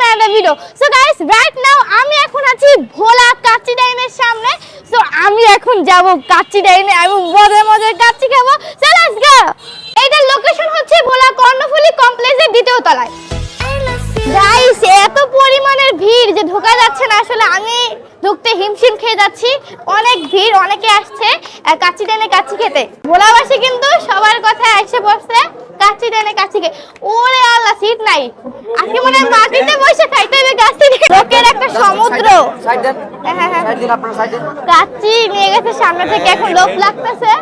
না একটা video so guys right now আমি এখন আছি ভোলা কাচ্চি ডাইনের সামনে। সো আমি এখন যাব কাচ্চি ডাইনে, আমি মজার মজার কাচ্চি খাব। সো লেটস গো এইটার লোকেশন হচ্ছে ভোলা কর্ণফুলি কমপ্লেক্সের দ্বিতীয় তলায়। গাইস এত পরিমাণের ভিড় যে ঢোকা যাচ্ছে না, আসলে আমি ঢুকতে হিমশিম খেয়ে যাচ্ছি। অনেক ভিড়, অনেকে আসছে কাচ্চি টেনে কাচ্চি খেতে। ভোলাবাসী কিন্তু সবার কথা এসে বসছে। কাচ্চি টেনে কাচ্চি খেয়ে ওরে আল্লাহ সিট নাই। আজকে মনে হয় মাটিতে বসে খাইতে হবে কাচ্চি লোকের একটা সমুদ্র। হ্যাঁ, হ্যাঁ, হ্যাঁ। কাচ্চি নিয়ে গেছে সামনে থেকে এখন লোক লাগতেছে।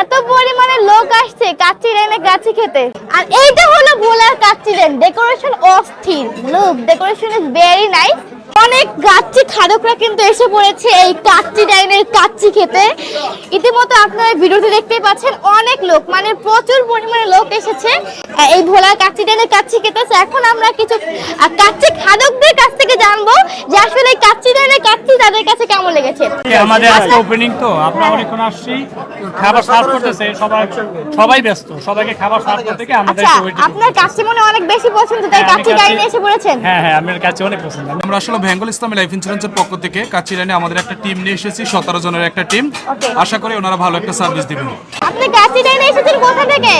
এত পরিমাণে লোক আসছে কাচ্চি রেনে কাচ্চি খেতে। আর এইটা হলো ভোলার কাচ্চি রেন ডেকোরেশন অস্থির। Look decoration is very nice অনেক গাচ্চি খাদকরা কিন্তু এসে পড়েছে এই কাচ্চি ডাইনের কাচ্চি খেতে। ইতিমধ্যে আপনারা ভিডিওতে দেখতেই পাচ্ছেন, অনেক লোক মানে প্রচুর পরিমাণে লোক এসেছে এই ভোলার কাচ্চি ডাইনের কাচ্চি খেতে। এখন আমরা কিছু কাচ্চি খাদকদের কাছ থেকে জানব যে আসলে আমাদের আজকে ওপেনিং তো আমরা অনেকক্ষণ আসছি খাবার সার্ভ করতেছে সবাই সবাই ব্যস্ত সবাইকে খাবার সার্ভ করতে গিয়ে আমাদের আচ্ছা আপনার কাচ্চি মনে অনেক বেশি পছন্দ তাই হ্যাঁ, কাচ্চি কাচ্চি- ডাইনে এসে পড়েছেন? হ্যাঁ হ্যাঁ আমার কাছে অনেক পছন্দ। আমরা আসলে বেঙ্গল ইসলামী লাইফ ইন্স্যুরেন্সের পক্ষ থেকে কাচিরানে আমাদের একটা টিম নিয়ে এসেছি সতেরো জনের একটা টিম আশা করি ওনারা ভালো একটা সার্ভিস দিবেন। আপনি কাচ্চি এসেছেন কোথা থেকে?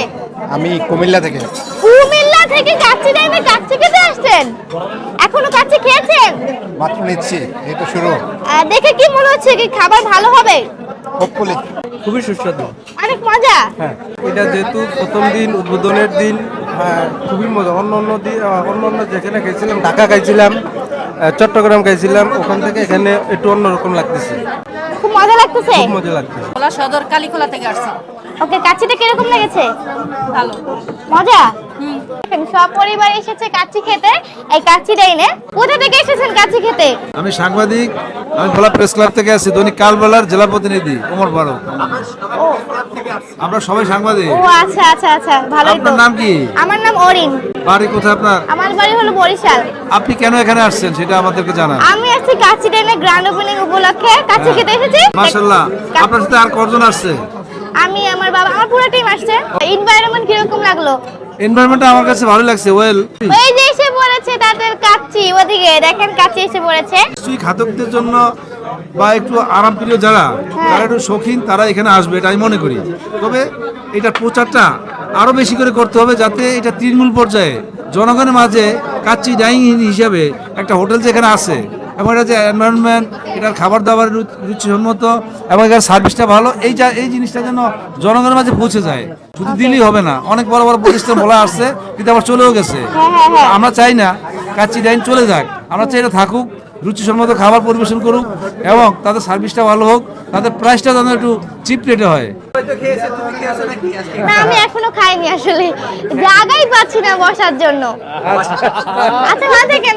আমি কুমিল্লা থেকে। কুমিল্লা থেকে কাচ্চি ডাইনে কাচ্চি খেতে আসছেন। এখনও কাচ্চি খেয়েছেন? মাত্র নিচ্ছি এই তো শুরু। দেখে কি মনে হচ্ছে কি খাবার ভালো হবে? হোপফুলি। খুবই সুস্বাদু। অনেক মজা। হ্যাঁ এটা যেহেতু প্রথম দিন উদ্বোধনের দিন হ্যাঁ, খুবই মজা। অন্য অন্য দিন অন্য অন্য যেখানে গেছিলাম ঢাকা খাইছিলাম চট্টগ্রাম খাইছিলাম ওখান থেকে এখানে একটু অন্যরকম লাগতেছে। খুব মজা লাগতেছে? খুব মজা লাগতেছে। ভোলা সদর কালীখোলা থেকে আসছি। ওকে কাচ্চিটা কীরকম লেগেছে? ভালো। মজা? সব পরিবার এসেছে কাচ্চি খেতে। এই কোথা থেকে এসেছেন কাচ্চি খেতে? আমি সাংবাদিক আমি ভোলা প্রেস ক্লাব থেকে আছি দৈনিক কালবেলার জেলা প্রতিনিধি ওমর ফারুক। আমরা সবাই সাংবাদিক। ও আচ্ছা আচ্ছা আচ্ছা ভালোই তো। আপনার নাম কি? আমার নাম অরিন। বাড়ি কোথায় আপনার? আমার বাড়ি হলো বরিশাল। আপনি কেন এখানে আসছেন সেটা আমাদেরকে জানান। আমি আসছি কাচ্চি ডাইনে গ্র্যান্ড ওপেনিং উপলক্ষে। কাচ্চি খেতে এসেছি? মাশাল্লাহ কা- আপনার সাথে আর কজন আসছে? আমি আমার বাবা আমার পুরো টিম আসছে। এনভায়রনমেন্ট কীরকম লাগল? এনভায়রনমেন্টটা আমার কাছে ভালো লাগছে ওয়েল ওই যে এসে পড়েছে তাদের কাচ্চি ওদিকে দেখেন কাচ্চি এসে পড়েছে। নিশ্চয়ই খাদকদের জন্য বা একটু আরামপ্রিয় যারা হ্যাঁ। যারা একটু শৌখিন তারা এখানে আসবে এটা আমি মনে করি। তবে এটার প্রচারটা আরও বেশি করে করতে হবে যাতে এটা তৃণমূল পর্যায়ে জনগণের মাঝে কাচ্চি ডাইনিং হিসাবে একটা হোটেল যেখানে আছে এবং এটা যে এনভায়রনমেন্ট এটার খাবার দাবার রুচিসম্মত এবং এটার সার্ভিসটা ভালো এই যা এই জিনিসটা যেন জনগণের মাঝে পৌঁছে যায়। শুধু দিলেই হবে না অনেক বড় বড় প্রতিষ্ঠান বলা আসছে কিন্তু আবার চলেও গেছে। হ্যাঁ, হ্যাঁ, হ্যাঁ। আমরা চাই না কাচ্চি ডাইন চলে যাক। আমরা চাই এটা থাকুক রুচিসম্মত খাবার পরিবেশন করুক এবং তাদের সার্ভিসটা ভালো হোক তাদের প্রাইসটা যেন একটু চিপ রেটে হয়। না আমি এখনও খাইনি আসলে। জায়গাই পাচ্ছি না বসার জন্য। আচ্ছা। টাটা।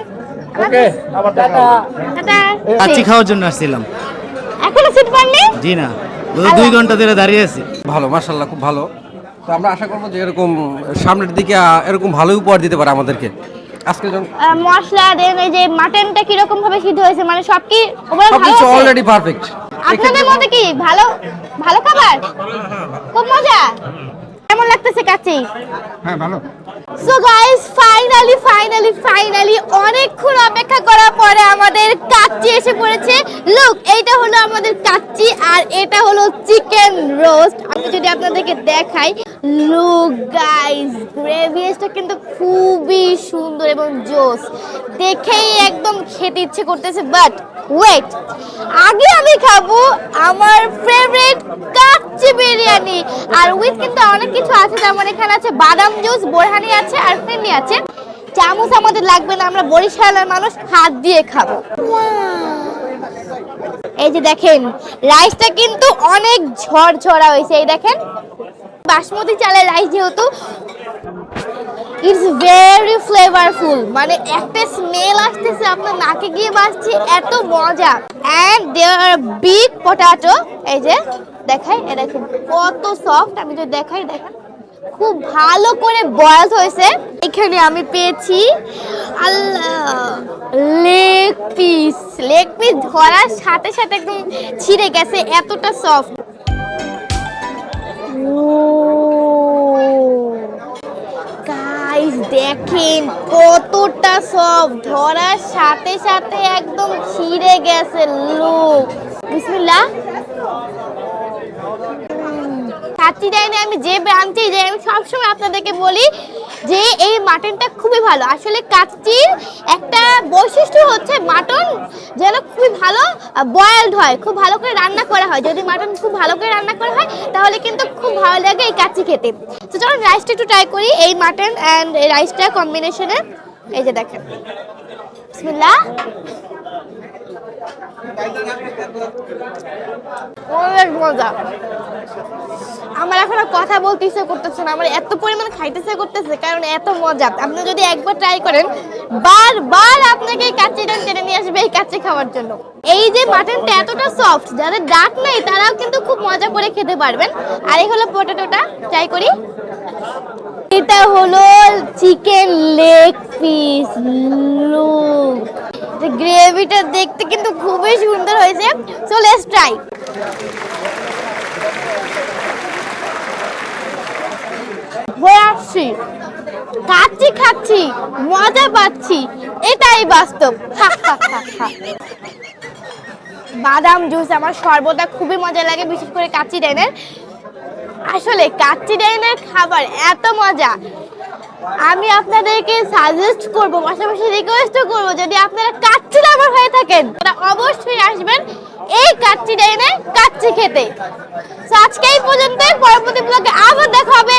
কাচ্চি খাওয়ার জন্য আসছিলাম। এখনও সিট পাননি? জি না দুই- ঘণ্টা ধরে দাঁড়িয়ে আছি। ভালো মার্শাল্লাহ খুব ভালো। তো আমরা আশা করব যে এরকম সামনের দিকে এরকম ভালোই উপহার দিতে পারে আমাদেরকে। আজকে যখন মশলা দেন এই যে মাটনটা কীরকম ভাবে সিদ্ধ হয়েছে মানে সব কি ভালো সবকিছু আছে? অলরেডি পারফেক্ট আপনাদের মধ্যে কি ভালো ভালো খাবার? খুব মজা। কেমন লাগতেছে কাচ্চি? হ্যাঁ ভালো। So guys finally finally finally অনেকক্ষণ অপেক্ষা করার পরে আমাদের কাচ্চি এসে পড়েছে। লুক, এইটা হলো আমাদের কাচ্চি আর এটা হলো চিকেন রোস্ট। আমি যদি আপনাদেরকে দেখাই, লুক গাইস গ্রেভিসটা কিন্তু খুবই সুন্দর এবং জোস। দেখেই একদম খেতে ইচ্ছে করতেছে বাট ওয়েট আগে আমি খাব আমার ফেভারিট কাচ্চি বিরিয়ানি। আর উইথ কিন্তু অনেক কিছু আছে, যেমন এখানে আছে বাদাম জুস, বোরহানি আছে আর ফেনি আছে। চামচ আমাদের লাগবে না, আমরা বরিশালের মানুষ হাত দিয়ে খাব। এই যে দেখেন, রাইসটা কিন্তু অনেক ঝরঝরা হয়েছে, এই দেখেন। বাসমতি চালের রাইস যেহেতু ইটস ভেরি ফ্লেভারফুল মানে একটা স্মেল আসতেছে আপনার নাকে গিয়ে বাসছে এত মজা। And there are big potato এই যে, দেখাই এ দেখেন, কত সফট আমি যদি দেখাই, দেখেন, খুব ভালো করে বয়েল হয়েছে। এখানে আমি পেয়েছি আল্লাহ, লেগ পিস। লেগ পিস ধরার সাথে সাথে একদম ছিঁড়ে গেছে, এতটা সফট গাইস দেখেন কতটা সব ধরার সাথে সাথে একদম ছিঁড়ে গেছে লুক বিসমিল্লাহ। কাচ্চি ডাইনে আমি যে ব্রাঞ্চে যাই আমি সবসময় আপনাদেরকে বলি যে এই মাটনটা খুবই ভালো। আসলে কাচ্চির একটা বৈশিষ্ট্য হচ্ছে মাটন যেন খুবই ভালো বয়েলড হয়, খুব ভালো করে রান্না করা হয়। যদি মাটন খুব ভালো করে রান্না করা হয়, তাহলে কিন্তু খুব ভালো লাগে এই কাচ্চি খেতে। তো চলুন রাইসটা একটু ট্রাই করি, এই মাটন অ্যান্ড রাইসটা কম্বিনেশনে এই যে দেখেন। মজা। আমার এখন কথা বলতে ইচ্ছে করতেছে না, আমার এত পরিমাণ খাইতে ইচ্ছে করতেছে, কারণ এত মজা। আপনি যদি একবার ট্রাই করেন, বারবার আপনাকে এই কাচ্চি ডান টেনে নিয়ে আসবে এই কাচ্চি খাওয়ার জন্য। এই যে মাটনটা এতটা সফট যাদের ডাক নেই, তারাও কিন্তু খুব মজা করে খেতে পারবেন। আর এই হলো পটেটোটা ট্রাই করি। এটা হলো চিকেন লেগ পিস লুক গ্রেভিটা দেখতে কিন্তু খুবই সুন্দর হয়েছে। সো লেটস ট্রাই হয়ে আসছি। খাচ্ছি খাচ্ছি, মজা পাচ্ছি। এটাই বাস্তব। বাদাম জুস আমার সর্বদা খুবই মজা লাগে, বিশেষ করে কাচ্চি ডাইনের। আসলে কাচ্চি ডাইনের খাবার এত মজা। আমি আপনাদেরকে সাজেস্ট করব, পাশাপাশি রিকোয়েস্ট করব যদি আপনারা কাচ্চি লাভার হয়ে থাকেন, তারা অবশ্যই আসবেন এই কাচ্চি ডাইনে কাচ্চি খেতে। আজকে এই পর্যন্তই, পরবর্তী ব্লগে আবার দেখা হবে।